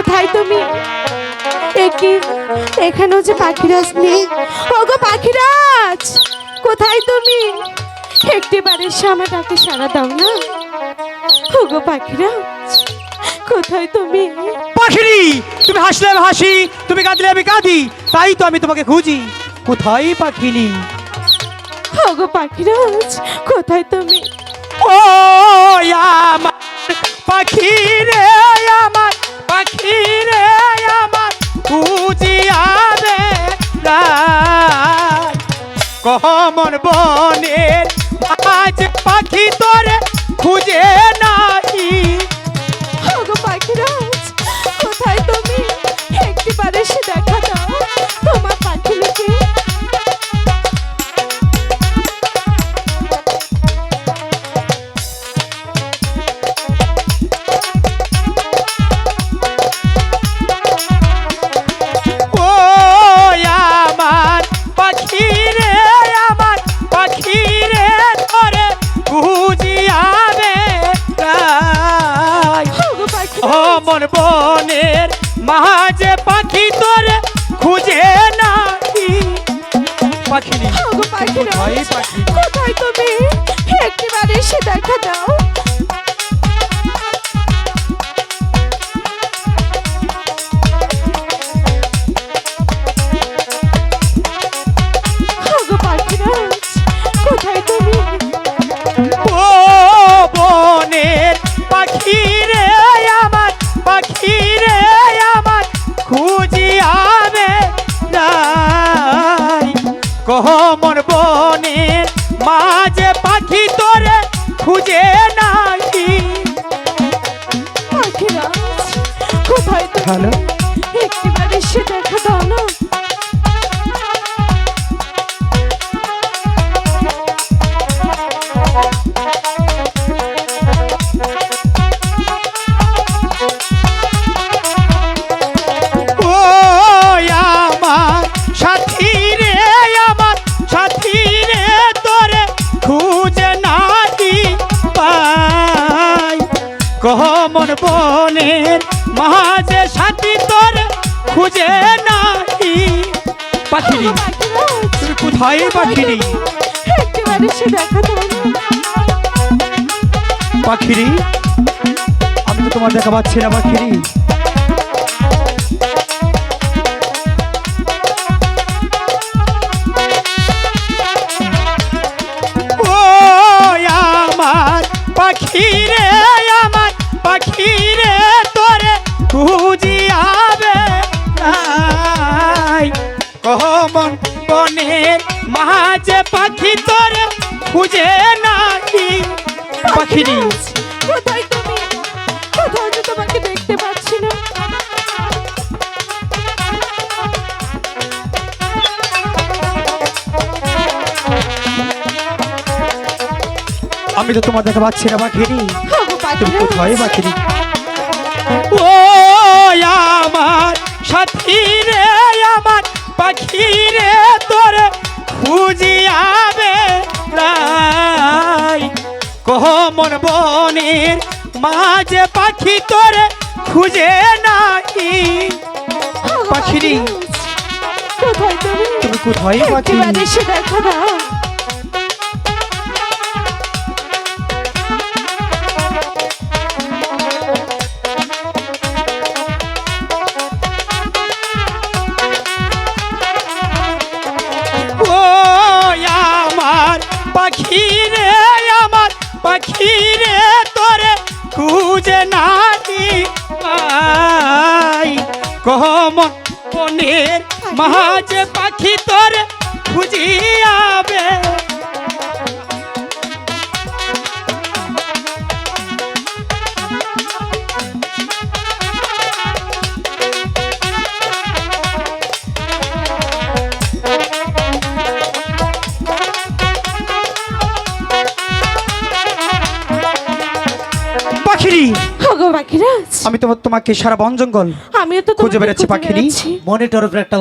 কোথায় তুমি? একি এখানেও যে পাখিরাজ নেই? ওগো পাখিরাজ! কোথায় তুমি? একটিবারে এসে আমার ডাকে সারা দাও না? ওগো পাখিরাজ কোথায় তুমি? পাখিরি তুমি হাসলে আমি হাসি তুমি কাঁদলে আমি কাঁদি তাই তো আমি তোমাকে খুঁজি। কোথায় পাখিনি ওগো পাখিরাজ কোথায় তুমি? ও আমার কমন বনের আজ পাখি অমন বনের মাঝে পাখি তোর খুঁজে নাকি পাখিনি কোথায় পাখি? কোথায় তুমি? একটিবারে এসে দেখা দাও। কমন বনের মাঝে পাখি কমন বনের মাঝে সাথী তোর খুঁজে নাহি। পাখিরাজ তুমি কোথায় পাখিরি? একটিবারে এসে দেখা দাও না। পাখিরি আমি তো তোমার দেখা পাচ্ছি না পাখিরি। মাঝে পাখি তোরে খুঁজে নাকি পাখিরি কোথায় তুমি? কোথাও যে তোমাকে দেখতে পাচ্ছি না। আমি তো তোমার দেখা পাচ্ছি না পাখিরি তুমি কোথায় পাখিরি ও আমার সাথী রে আমার পাখি রে তোরে খুঁজিয়াবে কহ মন বনের মাঝে পাখি তোরে খুঁজে নাই। পাখিরি। কোথায় তুমি? কোথায় পাখি? দেখা দাও পাখি রে আমার পাখি রে তোরে খুঁজে নাকি পাই কম বনের মাঝে পাখি তোরে খুঁজিয়াবে পাখিরি ওগো পাখিরাজ। আমি তোমার তোমাকে সারা বন জঙ্গল আমিও তো খুঁজে তোমাকে বেড়াচ্ছি পাখিনি। মনিটর উপরে একটা